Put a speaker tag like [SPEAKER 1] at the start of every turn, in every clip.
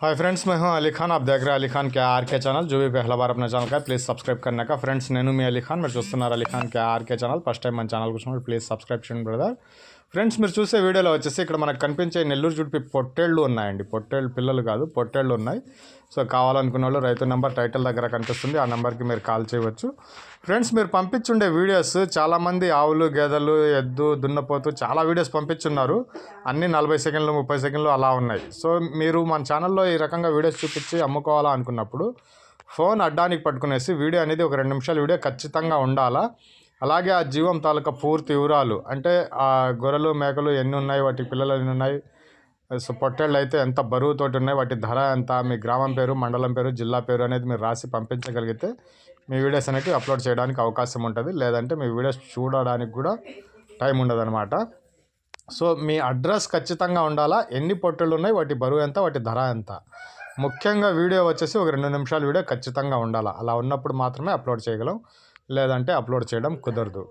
[SPEAKER 1] Hi friends मैं हूँ अली खान। आप देख रहे हैं अली खान के आर के चैनल जो भी पहला बार अपना चैनल का प्लीज़ सब्सक्राइब करने का। फ्रेंड्स नैनू मैं अली खान। मेरे दोस्त नार Ali Khan K R K channel first time मैं चैनल को कुछ प्लीज़ सब्सक्राइब ब्रदर ఫ్రెండ్స్ మీరు చూసే వీడియోలో వచ్చేసి ఇక్కడ మనకు కనిపించే నెల్లూరు జుడిపి పొట్టేళ్ళు ఉన్నాయండి. పొట్టేళ్ళు పిల్లలు కాదు పొట్టేళ్ళు ఉన్నాయి. సో కావాలనుకున్న వాళ్ళు రైతు నెంబర్ టైటిల్ దగ్గర కనిపిస్తుంది. ఆ నెంబర్కి మీరు కాల్ చేయవచ్చు. ఫ్రెండ్స్ మీరు పంపించుండే వీడియోస్ చాలామంది ఆవులు గేదెలు ఎద్దు దున్నపోతూ చాలా వీడియోస్ పంపించున్నారు. అన్నీ నలభై సెకండ్లు ముప్పై సెకండ్లు అలా ఉన్నాయి. సో మీరు మన ఛానల్లో ఈ రకంగా వీడియోస్ చూపించి అమ్ముకోవాలా అనుకున్నప్పుడు ఫోన్ అడ్డానికి పట్టుకునేసి వీడియో అనేది ఒక రెండు నిమిషాల వీడియో ఖచ్చితంగా ఉండాలా? అలాగే ఆ జీవం తాలూకా పూర్తి వివరాలు అంటే ఆ గొర్రెలు మేకలు ఎన్ని ఉన్నాయి వాటి పిల్లలు ఎన్ని ఉన్నాయి సో పొట్టేళ్ళు అయితే ఎంత బరువుతోటి ఉన్నాయి వాటి ధర ఎంత మీ గ్రామం పేరు మండలం పేరు జిల్లా పేరు అనేది మీరు రాసి పంపించగలిగితే మీ వీడియోస్ అనేవి అప్లోడ్ చేయడానికి అవకాశం ఉంటుంది. లేదంటే మీ వీడియోస్ చూడడానికి కూడా టైం ఉండదన్నమాట. సో మీ అడ్రస్ ఖచ్చితంగా ఉండాలా? ఎన్ని పొట్టెళ్ళు ఉన్నాయి వాటి బరువు ఎంత వాటి ధర ఎంత? ముఖ్యంగా వీడియో వచ్చేసి ఒక రెండు నిమిషాల వీడియో ఖచ్చితంగా ఉండాలా? అలా ఉన్నప్పుడు మాత్రమే అప్లోడ్ చేయగలం. లేదంటే అప్లోడ్ చేయడం కుదరదు.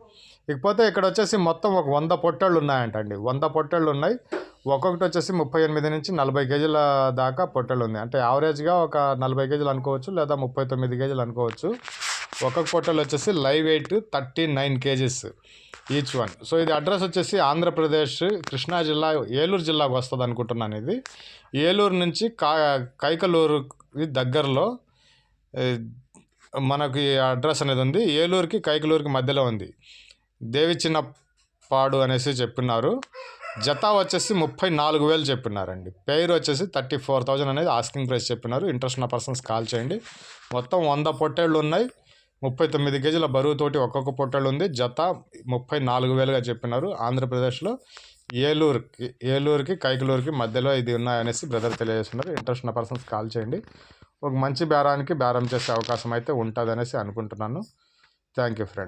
[SPEAKER 1] ఇకపోతే ఇక్కడ వచ్చేసి మొత్తం ఒక వంద పొట్టళ్ళు ఉన్నాయంటండి. వంద పొట్టళ్ళు ఉన్నాయి. ఒక్కొక్కటి వచ్చేసి ముప్పై ఎనిమిది నుంచి నలభై కేజీల దాకా పొట్టెలు ఉంది అంటే యావరేజ్గా ఒక నలభై కేజీలు అనుకోవచ్చు లేదా ముప్పై తొమ్మిది కేజీలు అనుకోవచ్చు. ఒక్కొక్క పొట్టెలు వచ్చేసి live weight thirty nine kgs each one. So ఇది అడ్రస్ వచ్చేసి ఆంధ్రప్రదేశ్ కృష్ణా జిల్లా ఏలూరు జిల్లాకు వస్తుంది అనుకుంటున్నాను ఇది. ఏలూరు నుంచి కా కైకలూరు దగ్గరలో మనకి అడ్రస్ అనేది ఉంది. ఏలూరుకి కైకలూరుకి మధ్యలో ఉంది. దేవి చిన్నపాడు అనేసి చెప్పినారు జత వచ్చేసి ముప్పై నాలుగు వేలు చెప్పినారండి. పేరు వచ్చేసి థర్టీ ఫోర్ థౌజండ్ అనేది ఆస్కింగ్ ప్రైస్ చెప్పినారు. ఇంట్రెస్ట్ ఉన్న పర్సన్స్ కాల్ చేయండి. మొత్తం వంద పొట్టేళ్ళు ఉన్నాయి. ముప్పై తొమ్మిది కేజీల బరువుతోటి ఒక్కొక్క పొట్టేళ్ళు ఉంది. జత ముప్పై నాలుగు వేలుగా చెప్పినారు. ఆంధ్రప్రదేశ్లో ఏలూరుకి ఏలూరుకి కైకలూరుకి మధ్యలో ఇది ఉన్నాయనేసి బ్రదర్ తెలియజేస్తున్నారు. ఇంట్రెస్ట్ ఉన్న పర్సన్స్ కాల్ చేయండి. ఒక మంచి బేరానికి బేరం చేసే అవకాశం అయితే ఉంటుంది అనేసి అనుకుంటున్నాను. Thank you friends.